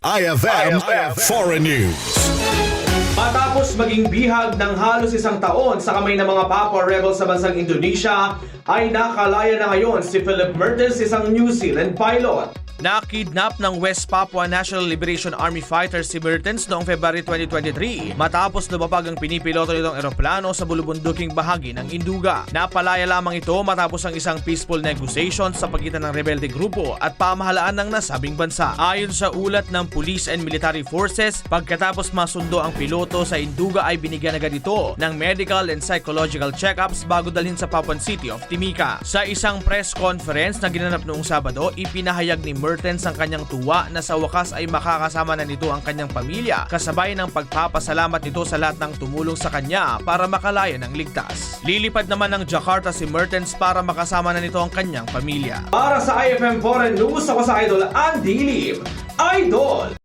IFM, Foreign News. Matapos maging bihag ng halos isang taon sa kamay ng mga Papua rebels sa bansang Indonesia, ay nakalaya na ngayon si Philip Mertens, isang New Zealand pilot. Nakidnap ng West Papua National Liberation Army fighter si Mertens noong February 2023 matapos lumapag ang pinipiloto nitong eroplano sa bulubunduking bahagi ng Induga. Napalaya lamang ito matapos ang isang peaceful negotiation sa pagitan ng rebelde grupo at pamahalaan ng nasabing bansa. Ayon sa ulat ng Police and Military Forces, pagkatapos masundo ang piloto sa Induga ay binigyan agad ito ng medical and psychological checkups bago dalhin sa Papuan City of Timika. Sa isang press conference na ginanap noong Sabado, ipinahayag ni Mertens ang kanyang tuwa na sa wakas ay makakasama na nito ang kanyang pamilya kasabay ng pagpapasalamat nito sa lahat ng tumulong sa kanya para makalaya ng ligtas. Lilipad naman ng Jakarta si Mertens para makasama na nito ang kanyang pamilya. Para sa IFM Foreign News, ako sa Idol Andy Lim. Idol!